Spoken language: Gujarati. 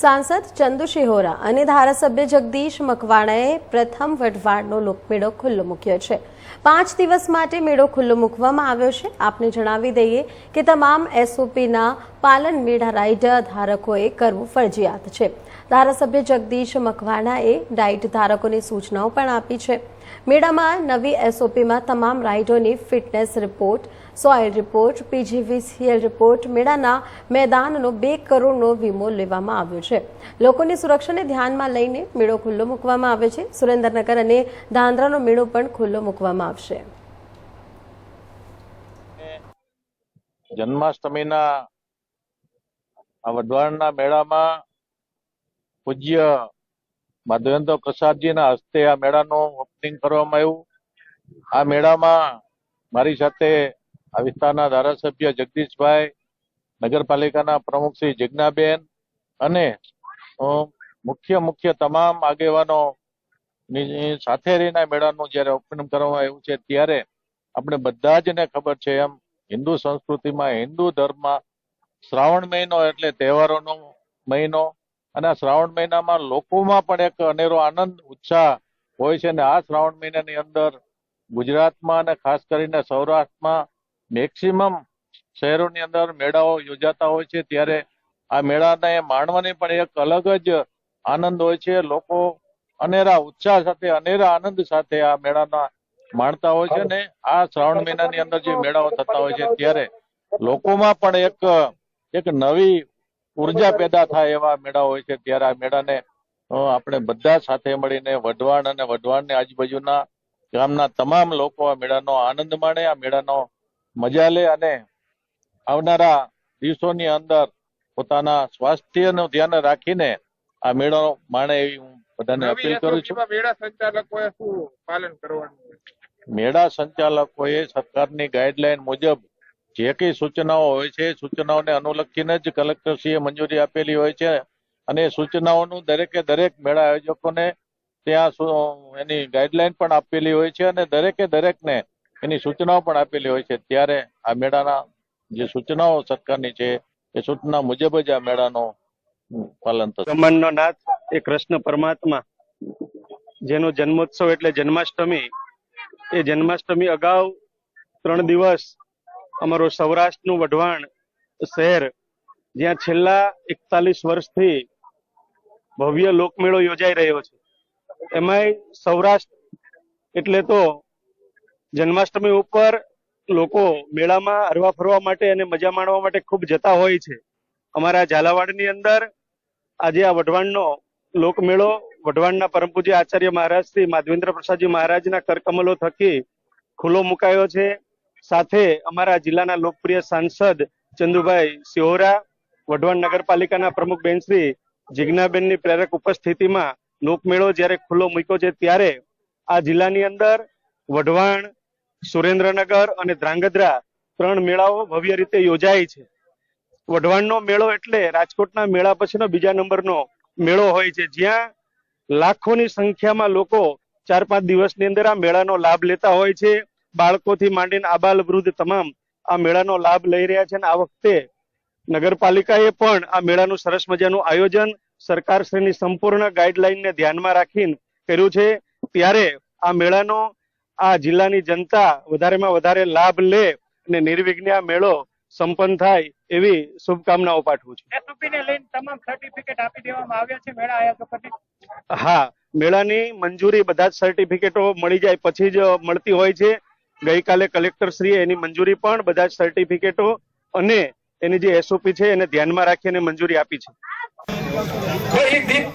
સાંસદ ચંદુ શિહોરા અને ધારાસભ્ય જગદીશ મકવાણાએ પ્રથમ વઢવાડનો લોકમેળો ખુલ્લો મૂક્યો છે. પાંચ દિવસ માટે મેળો ખુલ્લો મૂકવામાં આવ્યો છે. આપને જણાવી દઈએ કે તમામ એસઓપીના પાલન મેળા રાઇડર ધારકોએ કરવું ફરજિયાત છે. ધારાસભ્ય જગદીશ મકવાણાએ રાઇડ ધારકોને સૂચનાઓ પણ આપી છે. મેળામાં નવી એસઓપીમાં તમામ રાઇડોની fitness report soil report PGVCL report, મેળાના મેદાનનો બે કરોડનો વીમો લેવામાં આવ્યો છે. લોકોની સુરક્ષાને ધ્યાનમાં લઈને મેળો ખુલ્લો મૂકવામાં આવ્યો છે. સુરેન્દ્રનગર અને ધાંધ્રાનો મેળો પણ ખુલ્લો મૂકવામાં આવશે. જન્માષ્ટમીના મેળામાં પૂજ્ય માધવેન્દ્ર પ્રસાદજીના હસ્તે આ મેળાનું ઓપનિંગ કરવામાં આવ્યું. આ મેળામાં મારી સાથે આ વિસ્તારના ધારાસભ્ય જગદીશભાઈ, નગરપાલિકાના પ્રમુખ શ્રી જિજ્ઞાબેન અને મુખ્ય મુખ્ય તમામ આગેવાનો સાથે રહીને મેળાનું જ્યારે ઓપનિંગ કરવામાં આવ્યું છે ત્યારે આપણે બધા જ ને ખબર છે એમ હિન્દુ સંસ્કૃતિમાં હિન્દુ ધર્મમાં શ્રાવણ મહિનો એટલે તહેવારોનો મહિનો અને આ શ્રાવણ મહિનામાં લોકોમાં પણ એક અનેરો આનંદ, ઉત્સાહ હોય છે. અને આ શ્રાવણ મહિનાની અંદર ગુજરાતમાં અને ખાસ કરીને સૌરાષ્ટ્રમાં મેક્સિમમ શહેરોની અંદર મેળાઓ યોજાતા હોય છે. ત્યારે આ મેળાને માણવાની પણ એક અલગ જ આનંદ હોય છે. લોકો અનેરા ઉત્સાહ સાથે, અનેરા આનંદ સાથે આ મેળાના માણતા હોય છે ને આ શ્રાવણ મહિનાની અંદર જે મેળાઓ થતા હોય છે. ત્યારે લોકોમાં પણ એક એક નવી ઊર્જા પેદા થાય એવા મેળા હોય છે ત્યારે આ મેળાને આપણે બધા સાથે મળીને વઢવાણ અને વઢવાણની આજુબાજુના ગામના તમામ લોકો આ મેળાનો આનંદ માણે આ મેળાનો મજા લે અને આવનારા દિવસોની અંદર પોતાના સ્વાસ્થ્યનું ધ્યાન રાખીને આ મેળો માણે એવી હું બધાને અપીલ કરું છું. મેળા સંચાલકોએ શું પાલન કરવાનું મેળા સંચાલકોએ સરકારની ગાઈડલાઈન મુજબ જે કઈ સૂચનાઓ હોય છે સૂચનાઓને અનુલક્ષીને જ કલેક્ટરશ્રીએ મંજૂરી આપેલી હોય છે અને એ સૂચનાઓનું દરેકે દરેક મેળા આયોજકોને ત્યાં એની ગાઈડલાઈન પણ આપેલી હોય છે અને દરેકે દરેકને એની સૂચનાઓ પણ આપેલી હોય છે. ત્યારે આ મેળાના જે સૂચનાઓ સરકારની છે, એ સૂચના મુજબ જ આ મેળાનો પાલન થશે. બ્રહ્માંડનો નાથ એ કૃષ્ણ પરમાત્મા, જેનો જન્મોત્સવ એટલે જન્માષ્ટમી, એ જન્માષ્ટમી અગાઉ ત્રણ દિવસ અમારું સૌરાષ્ટ્રનું વઢવાણ શહેર, જ્યાં છેલ્લા એકતાલીસ વર્ષથી ભવ્ય લોકમેળો યોજાઈ રહ્યો છે. એમાંય સૌરાષ્ટ્ર એટલે તો જન્માષ્ટમી ઉપર લોકો મેળામાં હરવા ફરવા માટે અને મજા માણવા માટે ખૂબ જતા હોય છે. અમારા ઝાલાવાડની અંદર આજે આ વઢવાણનો લોકમેળો, વઢવાણના પરમ પૂજ્ય આચાર્ય મહારાજ શ્રી માધવેન્દ્ર પ્રસાદજી મહારાજના કરકમલો થકી ખુલ્લો મુકાયો છે. સાથે અમારા જિલ્લાના લોકપ્રિય સાંસદ ચંદુભાઈ સિહોરા, વઢવાણ નગરપાલિકાના પ્રમુખ બેનશ્રી જિજ્ઞાબેનની પ્રેરક ઉપસ્થિતિમાં લોકમેળો જ્યારે ખુલ્લો મૂક્યો છે ત્યારે આ જિલ્લાની અંદર વઢવાણ, સુરેન્દ્રનગર અને ધ્રાંગધ્રા ત્રણ મેળાઓ ભવ્ય રીતે યોજાય છે. વઢવાણનો મેળો એટલે રાજકોટના મેળા પછીનો બીજા નંબરનો મેળો હોય છે. જ્યાં લાખોની સંખ્યામાં લોકો ચાર પાંચ દિવસની અંદર આ મેળાનો લાભ લેતા હોય છે. બાળકોથી માંડીને આબાલ વૃદ્ધ તમામ આ મેળાનો લાભ લઈ રહ્યા છે અને આ વખતે નગરપાલિકાએ પણ આ મેળાનું સરસ મજાનું આયોજન સરકારશ્રીની સંપૂર્ણ ગાઈડલાઈનને ધ્યાનમાં રાખીને કર્યું છે. ત્યારે આ મેળાનો આ જિલ્લાની જનતા વધારેમાં વધારે લાભ લે અને નિર્વિઘ્ને આ મેળો સંપન્ન થાય એવી શુભકામનાઓ પાઠવું છું. SOP લઈને તમામ સર્ટિફિકેટ આપી દેવામાં આવ્યા છે મેળા આયોજકોને. હા મેળાની મંજૂરી બધા જ સર્ટિફિકેટો મળી જાય પછી જ મળતી હોય છે. ગઈકાલે કલેક્ટર શ્રી એની મંજૂરી પણ બધા જ સર્ટિફિકેટો અને એની જે એસઓપી છે એને ધ્યાનમાં રાખીને મંજૂરી આપી છે.